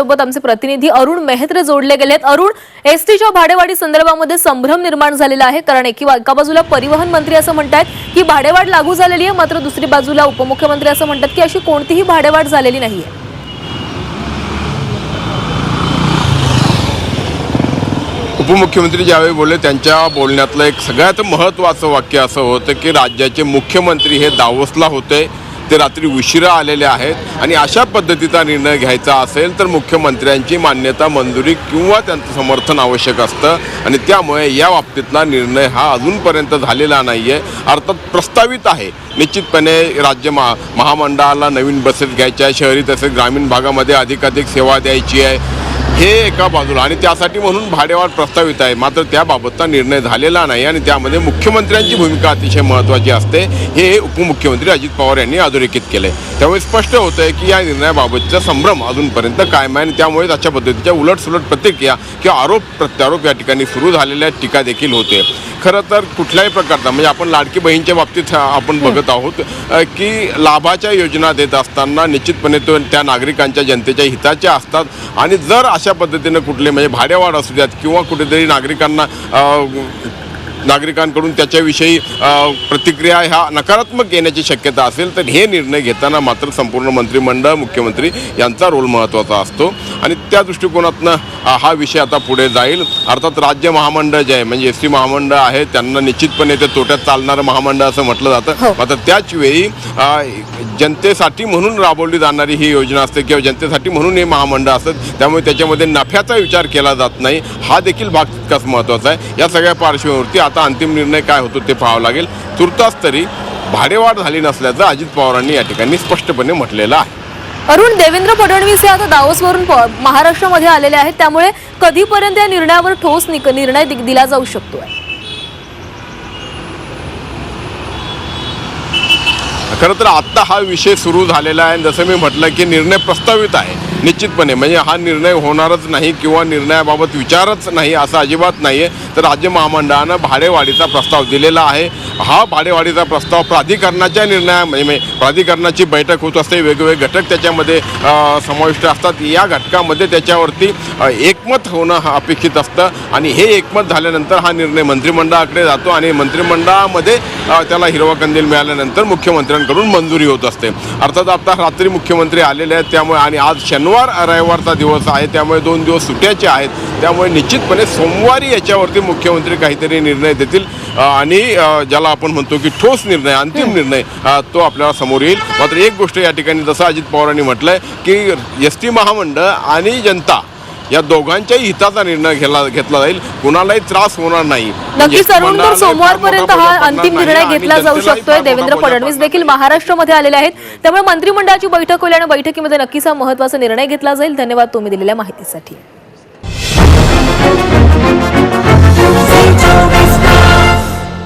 सोबत आमचे प्रतिनिधी अरुण मेहत्रे जोडले गेलेत. अरुण एसटीच्या भाडेवाढी संदर्भामध्ये संभ्रम निर्माण झालेला आहे कारण एका बाजूला परिवहन मंत्री असं म्हणतात की भाडेवाढ लागू झालेली आहे मात्र दुसरी बाजूला उपमुख्यमंत्री असं म्हणतात की अशी कोणतीही भाडेवाढ झालेली नाहीये. उपमुख्यमंत्री ज्यावेळी बोलले त्यांच्या बोलण्यातलं एक सगळ्यात महत्त्वाचं वाक्य असं होतं की राज्याचे मुख्यमंत्री हे दावोसला होते. ते रात्री उशिरा आलेले आहेत आणि अशा पद्धतीचा निर्णय घ्यायचा असेल तर मुख्यमंत्र्यांची मान्यता मंजुरी किंवा त्यांचं समर्थन आवश्यक असतं. आणि त्यामुळे या बाबतीतला निर्णय हा अजूनपर्यंत झालेला नाही आहे अर्थात प्रस्तावित आहे. निश्चितपणे राज्य महा महामंडळाला नवीन बसेस घ्यायच्या आहे शहरी तसेच ग्रामीण भागामध्ये अधिकाधिक सेवा द्यायची आहे. हे एका बाजूला आणि त्यासाठी म्हणून भाडेवाढ प्रस्तावित आहे. मात्र त्याबाबतचा निर्णय झालेला नाही आणि त्यामध्ये मुख्यमंत्र्यांची भूमिका अतिशय महत्त्वाची असते हे उपमुख्यमंत्री अजित पवार यांनी अधोरेखित केले त्यामुळे स्पष्ट होतं आहे की या निर्णयाबाबतचा संभ्रम अजूनपर्यंत कायम आहे आणि त्यामुळे अशा पद्धतीच्या उलटसुलट प्रतिक्रिया किंवा आरोप प्रत्यारोप या ठिकाणी सुरू झालेल्या टीका देखील होते. खरं तर कुठल्याही प्रकारचा म्हणजे आपण लाडकी बहीणच्या बाबतीत आपण बघत आहोत की लाभाच्या योजना देत असताना निश्चितपणे तो त्या नागरिकांच्या जनतेच्या हिताच्या असतात. आणि जर अशा पद्धतीनं कुठले म्हणजे भाडेवाढ असू द्यात किंवा कुठेतरी नागरिकांना नागरिकांकडून त्याच्याविषयी प्रतिक्रिया ह्या नकारात्मक येण्याची शक्यता असेल तर हे निर्णय घेताना मात्र संपूर्ण मंत्रिमंडळ मुख्यमंत्री यांचा रोल महत्त्वाचा असतो. आणि त्या दृष्टिकोनातनं हा विषय आता पुढे जाईल. अर्थात राज्य महामंडळ जे आहे म्हणजे एस टी महामंडळ आहे त्यांना निश्चितपणे ते तोट्यात चालणारं महामंडळ असं म्हटलं हो. जातं मात्र त्याच वेळी अ, जनतेसाठी म्हणून राबवली जाणारी ही योजना असते किंवा जनतेसाठी म्हणून हे महामंडळ असतं त्यामुळे त्याच्यामध्ये नफ्याचा विचार केला जात नाही. हा देखील भाग तितकाच महत्त्वाचा आहे. या सगळ्या पार्श्वभूमीवरती आता अंतिम निर्णय काय होतो ते पाहावं लागेल. तुर्तास तरी भाडेवाढ झाली नसल्याचं अजित पवारांनी या ठिकाणी स्पष्टपणे म्हटलेलं आहे. अरुण देवेंद्र फडणवीस हे आता दावोसवरून प- महाराष्ट्रामध्ये आलेले आहेत. त्यामुळे कधीपर्यंत या निर्णयावर ठोस निक- निर्णय दिला जाऊ शकतोय? खरं तर आत्ता हा विषय सुरू झालेला आहे. जसं मी म्हटलं की निर्णय प्रस्तावित आहे. निश्चितपणे. म्हणजे हा निर्णय होणारच नाही किंवा निर्णयाबाबत विचारच नाही असं अजिबात नाही आहे तर राज्य महामंडळानं भाडेवाढीचा प्रस्ताव दिलेला आहे. हा भाडेवाढीचा प्रस्ताव प्राधिकरणाच्या निर्णया म्हणजे प्राधिकरणाची बैठक होत असते. वेगवेगळे घटक त्याच्यामध्ये समाविष्ट असतात. या घटकामध्ये त्याच्यावरती एकमत होणं हा अपेक्षित असतं. आणि हे एकमत झाल्यानंतर हा निर्णय मंत्रिमंडळाकडे जातो. आणि मंत्रिमंडळामध्ये त्याला हिरवा कंदील मिळाल्यानंतर मुख्यमंत्र्यांकडून मंजुरी होत असते. अर्थात आता रात्री मुख्यमंत्री आलेले आहेत त्यामुळे आणि आज शनिवार रविवारचा दिवस आहे त्यामुळे दोन दिवस सुट्याचे आहेत. त्यामुळे निश्चितपणे सोमवारी याच्यावरती मुख्यमंत्री काहीतरी निर्णय देतील. आणि ज्याला आपण म्हणतो की ठोस निर्णय अंतिम निर्णय तो आपल्याला समोर येईल. मात्र एक गोष्ट या ठिकाणी जसं अजित पवारांनी म्हटलंय की एस टी महामंडळ आणि जनता या दोघांच्याही हिताचा निर्णय घेतला घेतला जाईल. कुणालाही त्रास होणार नाही. नक्कीच अरुण तर मंडळालाही फार सोमवारपर्यंत हा अंतिम निर्णय घेतला जाऊ शकतोय. देवेंद्र फडणवीस देखील महाराष्ट्रामध्ये आलेले आहेत. त्यामुळे मंत्रिमंडळाची बैठक होईल आणि बैठकीमध्ये नक्कीच हा महत्त्वाचा निर्णय घेतला जाईल. धन्यवाद तुम्ही दिलेल्या माहितीसाठी.